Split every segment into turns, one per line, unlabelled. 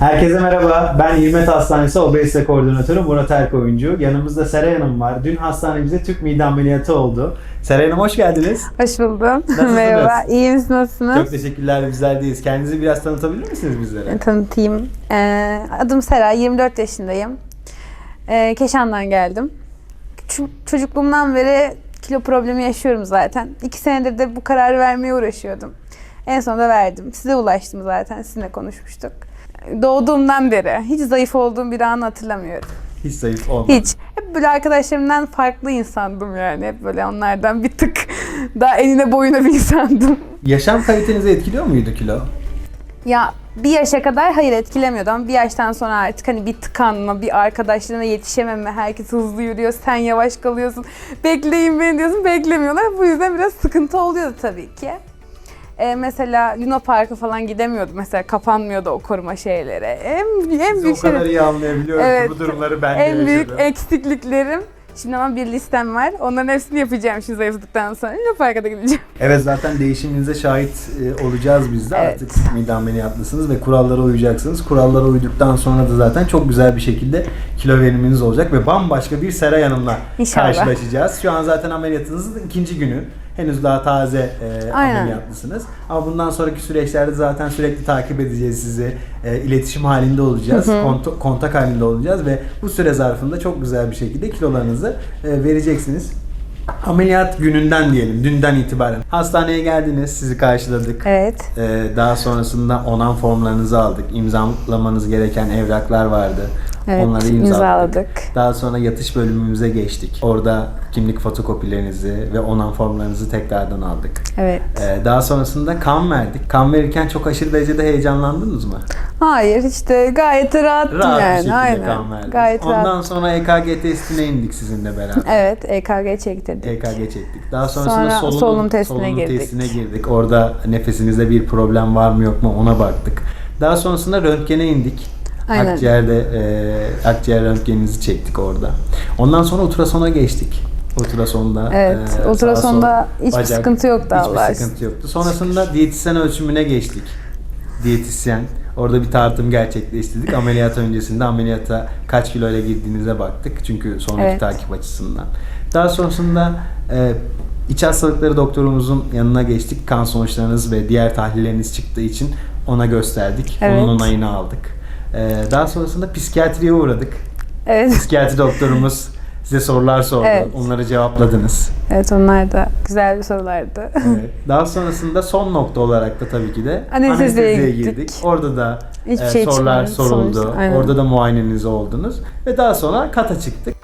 Herkese merhaba. Ben İlmet Hastanesi Obezite Koordinatörü Murat Erk Oyuncu. Yanımızda Seray Hanım var. Dün hastanemizde tüp mide ameliyatı oldu. Seray Hanım hoş geldiniz.
Hoş buldum.
Nasılsınız?
Merhaba. İyi misiniz? Nasılsınız?
Çok teşekkürler bizlerdeyiz. Kendinizi biraz tanıtabilir misiniz bizlere?
Tanıtayım. Ee, adım Seray. 24 yaşındayım. Ee, Keşan'dan geldim. Küçük, çocukluğumdan beri kilo problemi yaşıyorum zaten. İki senedir de bu kararı vermeye uğraşıyordum. En sonunda verdim. Size ulaştım zaten. Sizinle konuşmuştuk. Doğduğumdan beri hiç zayıf olduğum bir anı hatırlamıyorum.
Hiç zayıf olmadı.
Hiç. Hep böyle arkadaşlarımdan farklı insandım yani. Hep böyle onlardan bir tık daha enine boyuna bir insandım.
Yaşam kalitenizi etkiliyor muydu kilo?
Ya bir yaşa kadar hayır etkilemiyordu ama bir yaştan sonra artık hani bir tıkanma, bir arkadaşlarına yetişememe, herkes hızlı yürüyor, sen yavaş kalıyorsun, bekleyin beni diyorsun, beklemiyorlar. Bu yüzden biraz sıkıntı oluyordu tabii ki. Ee, mesela Luna Park'a falan gidemiyordum mesela kapanmıyordu o koruma şeyleri. En, en büyük
o kadar
şey,
iyi anlayabiliyorum
Evet.
ki bu durumları ben
en büyük
yaşadım.
eksikliklerim. Şimdi ama bir listem var. Onların hepsini yapacağım şimdi zayıfladıktan sonra. Luna Park'a da gideceğim.
Evet zaten değişiminize şahit e, olacağız biz de
Evet.
artık mide ameliyatlısınız ve kurallara uyacaksınız. Kurallara uyduktan sonra da zaten çok güzel bir şekilde kilo veriminiz olacak ve bambaşka bir Seray Hanım'la
İnşallah.
karşılaşacağız. Şu an zaten ameliyatınızın ikinci günü. Henüz daha taze e,
Aynen.
ameliyatlısınız. Ama bundan sonraki süreçlerde zaten sürekli takip edeceğiz sizi. E, iletişim halinde olacağız. kont- kontak halinde olacağız ve bu süre zarfında çok güzel bir şekilde kilolarınızı e, vereceksiniz. Ameliyat gününden diyelim, dünden itibaren. Hastaneye geldiniz, sizi karşıladık.
Evet.
Ee, daha sonrasında onan formlarınızı aldık. İmzalamanız gereken evraklar vardı.
Evet,
Onları imzaladık.
imzaladık.
Daha sonra yatış bölümümüze geçtik. Orada kimlik fotokopilerinizi ve onan formlarınızı tekrardan aldık.
Evet.
Ee, daha sonrasında kan verdik. Kan verirken çok aşırı derecede heyecanlandınız mı?
Hayır işte gayet rahattım
Rahat bir
yani.
şekilde
Aynen.
kan verdiniz.
Gayet
Ondan
rahat.
sonra EKG testine indik sizinle beraber.
Evet EKG çektirdik.
EKG çektik. Daha sonrasında
Sonra
solunum,
solunum testine
solunum
girdik.
testine girdik. Orada nefesinizde bir problem var mı yok mu ona baktık. Daha sonrasında röntgene indik.
Aynen.
Akciğerde e, akciğer röntgeninizi çektik orada. Ondan sonra ultrasona geçtik. Ultrasonda
Evet,
e,
ultrasonda
sol,
hiçbir sıkıntı yoktu
Hiçbir
Allah'a
sıkıntı yoktu. Sonrasında diyetisyen ölçümüne geçtik. Diyetisyen. Orada bir tartım gerçekleştirdik. Ameliyat öncesinde ameliyata kaç kiloyla girdiğinize baktık. Çünkü sonraki
Evet.
takip açısından. Daha sonrasında e, iç hastalıkları doktorumuzun yanına geçtik. Kan sonuçlarınız ve diğer tahlilleriniz çıktığı için ona gösterdik.
Evet.
Onun onayını aldık. E, daha sonrasında psikiyatriye uğradık.
Evet.
Psikiyatri doktorumuz size sorular sordu.
Evet.
Onları cevapladınız.
Evet onlar da güzel bir sorulardı.
Evet. Daha sonrasında son nokta olarak da tabii ki de
Anesteziye
anesteziye girdik. Orada da
Hiçbir
e,
şey
sorular
çıkmadı
soruldu.
sonuçta.
Orada da muayeneniz oldunuz ve daha sonra kata çıktık.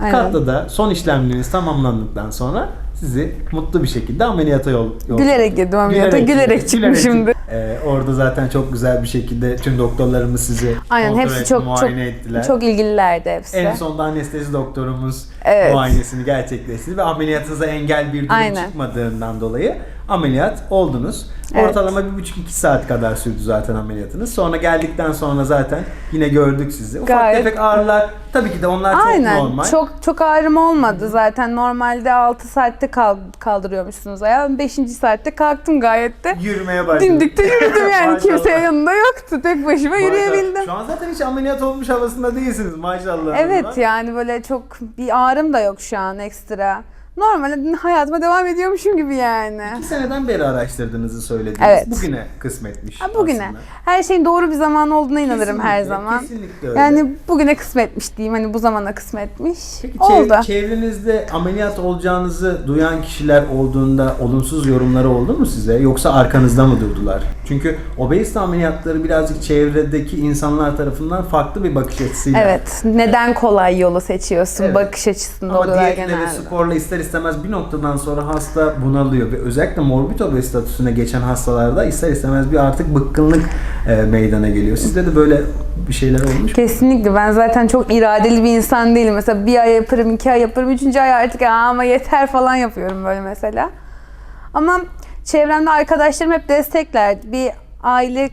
Aynen.
Katta da son işlemleriniz tamamlandıktan sonra sizi mutlu bir şekilde ameliyata yol, yol
Gülerek girdim ameliyata. Gülerek, çıkmışımdır.
Ee, orada zaten çok güzel bir şekilde tüm doktorlarımız sizi
Aynen
kontrol
hepsi
etti,
çok çok
muayene ettiler.
çok ilgililerdi hepsi.
En sonunda anestezi doktorumuz
Evet.
muayenesini gerçekleştirdi ve ameliyatınıza engel bir durum
Aynen.
çıkmadığından dolayı ameliyat oldunuz.
Evet.
Ortalama bir buçuk iki saat kadar sürdü zaten ameliyatınız. Sonra geldikten sonra zaten yine gördük sizi. Ufak
Gayet-
tefek ağrılar tabii ki de onlar çok
Aynen.
normal.
Çok çok ağrım olmadı zaten. Normalde 6 saatte kal- kaldırıyormuşsunuz ayağı. 5. saatte kalktım gayet de.
Yürümeye başladım.
Dimdikte yürüdüm yani.
Maşallah.
Kimse yanımda yoktu. Tek başıma
Maşallah.
yürüyebildim.
Şu an zaten hiç ameliyat olmuş havasında değilsiniz maşallah.
Evet yani böyle çok bir ağrım da yok şu an ekstra. Normal hayatıma devam ediyormuşum gibi yani.
İki seneden beri araştırdığınızı söylediniz.
Evet.
Bugüne kısmetmiş
Ha, bugüne.
aslında.
Her şeyin doğru bir zaman olduğuna inanırım her
Kesinlikle,
zaman.
Kesinlikle öyle.
Yani bugüne kısmetmiş diyeyim. Hani bu zamana kısmetmiş.
Peki
Oldu.
çevrenizde ameliyat olacağınızı duyan kişiler olduğunda olumsuz yorumları oldu mu size yoksa arkanızda mı durdular? Çünkü obezite ameliyatları birazcık çevredeki insanlar tarafından farklı bir bakış açısıyla.
Evet. Neden kolay yolu seçiyorsun?
Evet.
Bakış açısında
Ama
oluyorlar genelde.
sporla ister istemez bir noktadan sonra hasta bunalıyor ve özellikle morbid obez statüsüne geçen hastalarda ister istemez bir artık bıkkınlık e, meydana geliyor. Sizde de böyle bir şeyler olmuş mu?
Kesinlikle. Ben zaten çok iradeli bir insan değilim. Mesela bir ay yaparım, iki ay yaparım, üçüncü ay artık "Aa, ama yeter falan yapıyorum böyle mesela. Ama çevremde arkadaşlarım hep desteklerdi. Bir aile,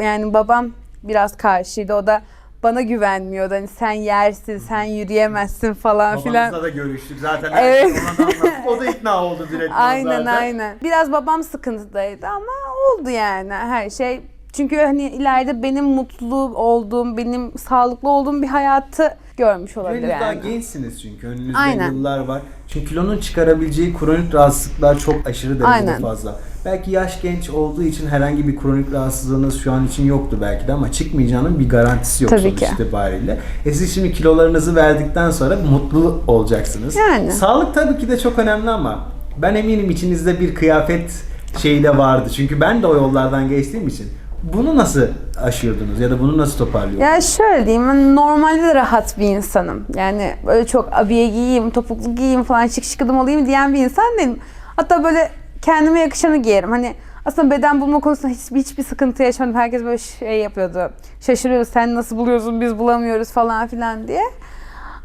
yani babam biraz karşıydı. O da bana güvenmiyordu. Hani sen yersin, sen yürüyemezsin falan filan.
Babanızla da görüştük zaten.
Evet.
Evet. O da ikna oldu direkt.
Aynen
zaten.
aynen. Biraz babam sıkıntıdaydı ama oldu yani her şey. Çünkü hani ileride benim mutlu olduğum, benim sağlıklı olduğum bir hayatı görmüş olabilir
Henüz daha
yani.
gençsiniz çünkü önünüzde
Aynen.
yıllar var. Çünkü kilonun çıkarabileceği kronik rahatsızlıklar çok aşırı derecede
Aynen.
fazla. Belki yaş genç olduğu için herhangi bir kronik rahatsızlığınız şu an için yoktu belki de ama çıkmayacağının bir garantisi yok
Tabii
sonuç
ki.
itibariyle. E siz şimdi kilolarınızı verdikten sonra mutlu olacaksınız.
Yani.
Sağlık tabii ki de çok önemli ama ben eminim içinizde bir kıyafet şeyi de vardı. Çünkü ben de o yollardan geçtiğim için. Bunu nasıl aşıyordunuz ya da bunu nasıl toparlıyordunuz?
Ya şöyle diyeyim, ben normalde de rahat bir insanım. Yani böyle çok abiye giyeyim, topuklu giyeyim falan şık şıkıdım olayım diyen bir insan değilim. Hatta böyle kendime yakışanı giyerim. Hani aslında beden bulma konusunda hiçbir, hiçbir sıkıntı yaşamadım. Herkes böyle şey yapıyordu. Şaşırıyoruz sen nasıl buluyorsun biz bulamıyoruz falan filan diye.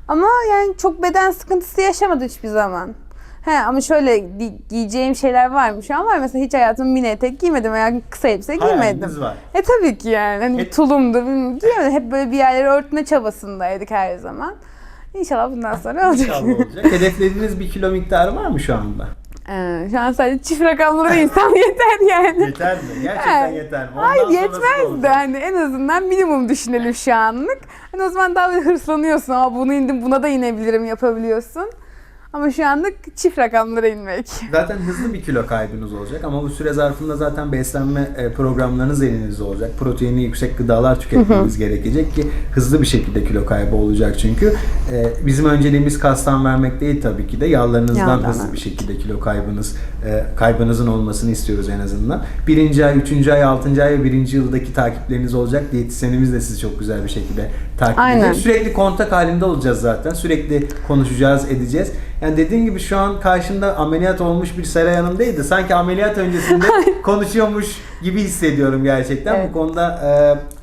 Ama yani çok beden sıkıntısı yaşamadı hiçbir zaman. He ama şöyle gi- giyeceğim şeyler var mı? Şu an var mesela hiç hayatımda mini etek giymedim veya kısa elbise giymedim.
Hayaliniz var.
E tabii ki yani. Hani
Et-
tulumdur, bilmem, giyemedim. Hep böyle bir yerleri örtme çabasındaydık her zaman. İnşallah bundan sonra olacak.
İnşallah olacak. Hedeflediğiniz bir kilo miktarı var mı şu anda?
Ee, şu an sadece çift rakamları insan yeter yani.
Yeter mi? Gerçekten
Evet.
yeter mi?
Hayır
Ondan da
yetmez de hani en azından minimum düşünelim şu anlık. Hani o zaman daha hırslanıyorsun ama bunu indim buna da inebilirim yapabiliyorsun. Ama şu anlık çift rakamlara inmek.
Zaten hızlı bir kilo kaybınız olacak ama bu süre zarfında zaten beslenme e, programlarınız elinizde olacak. Proteini yüksek gıdalar tüketmeniz gerekecek ki hızlı bir şekilde kilo kaybı olacak çünkü. E, Bizim önceliğimiz kastan vermek değil tabii ki de yağlarınızdan
Yağdan
hızlı bir şekilde kilo kaybınız e, kaybınızın olmasını istiyoruz en azından. Birinci ay, üçüncü ay, altıncı ay ve birinci yıldaki takipleriniz olacak. Diyetisyenimiz de sizi çok güzel bir şekilde takip
Aynen.
edecek. Sürekli kontak halinde olacağız zaten. Sürekli konuşacağız, edeceğiz. Yani dediğim gibi şu an karşında ameliyat olmuş bir Seray Hanım değil de sanki ameliyat öncesinde konuşuyormuş gibi hissediyorum gerçekten.
Evet.
Bu konuda e,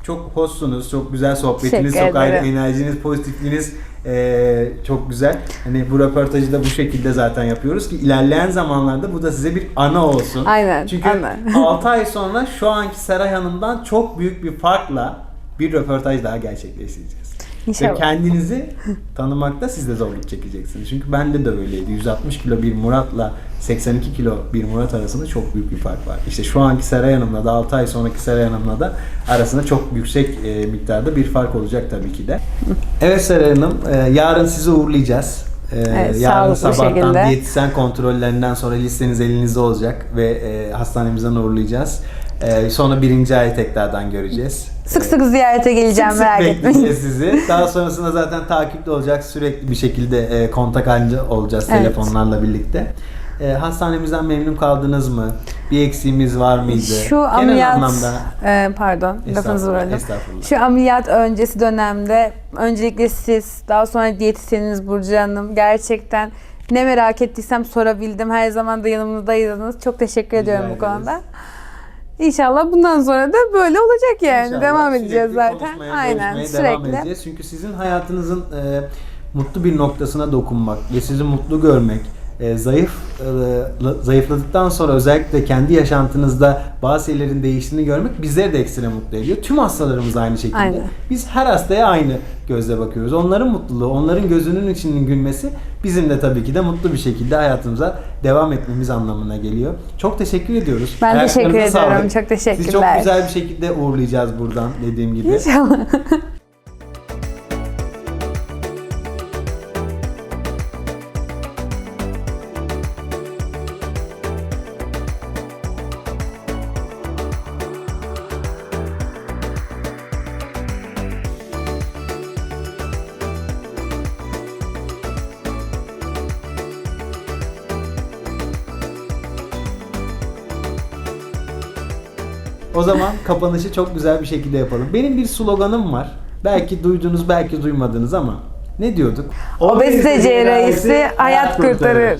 çok hoşsunuz, çok güzel sohbetiniz, çok ayrı enerjiniz, pozitifliğiniz e, çok güzel. Hani bu röportajı da bu şekilde zaten yapıyoruz ki ilerleyen zamanlarda bu da size bir ana olsun.
Aynen,
Çünkü
ana.
6 ay sonra şu anki Seray Hanım'dan çok büyük bir farkla bir röportaj daha gerçekleştireceğiz. Ve
İnşallah.
kendinizi tanımakta siz de zorluk çekeceksiniz. Çünkü bende de öyleydi. 160 kilo bir Murat'la 82 kilo bir Murat arasında çok büyük bir fark var. İşte şu anki Seray Hanım'la da 6 ay sonraki Seray Hanım'la da arasında çok yüksek e, miktarda bir fark olacak tabii ki de. Evet Seray Hanım, e, yarın sizi uğurlayacağız. E,
Evet,
yarın sabahtan
şekilde.
diyetisyen kontrollerinden sonra listeniz elinizde olacak ve e, hastanemizden uğurlayacağız. E, sonra birinci ayı tekrardan göreceğiz.
Sık sık ziyarete geleceğim
Sık sık
merak etmeyin.
bekleyeceğiz sizi. Daha sonrasında zaten takipte olacak. Sürekli bir şekilde e, kontak halinde olacağız
Evet.
telefonlarla birlikte. E, hastanemizden memnun kaldınız mı? Bir eksiğimiz var mıydı?
Şu
Genel
ameliyat,
anlamda
e, pardon lafınızı
estağfurullah.
Şu ameliyat öncesi dönemde öncelikle siz, daha sonra diyetisyeniniz Burcu Hanım gerçekten ne merak ettiysem sorabildim. Her zaman da yanımızdaydınız. Çok teşekkür ediyorum bu
ederiz.
konuda. İnşallah bundan sonra da böyle olacak yani.
İnşallah
Devam edeceğiz
sürekli
zaten.
konuşmaya,
Aynen
görüşmeye devam
sürekli.
edeceğiz. Çünkü sizin hayatınızın e, mutlu bir noktasına dokunmak ve sizi mutlu görmek, e, zayıf e, la- zayıfladıktan sonra özellikle kendi yaşantınızda bazı şeylerin değiştiğini görmek bizleri de ekstra mutlu ediyor. Tüm hastalarımız aynı şekilde.
Aynen.
Biz her hastaya aynı gözle bakıyoruz. Onların mutluluğu, onların gözünün içinin gülmesi bizim de tabii ki de mutlu bir şekilde hayatımıza devam etmemiz anlamına geliyor. Çok teşekkür ediyoruz.
Ben teşekkür
Ayaklarınıza
ediyorum.
sağlık.
Çok
Sizi çok
teşekkürler.
güzel bir şekilde uğurlayacağız buradan dediğim gibi.
İnşallah.
O zaman kapanışı çok güzel bir şekilde yapalım. Benim bir sloganım var. Belki duydunuz, belki duymadınız ama Ne diyorduk?
Obezite cerrahisi hayat kurtarır.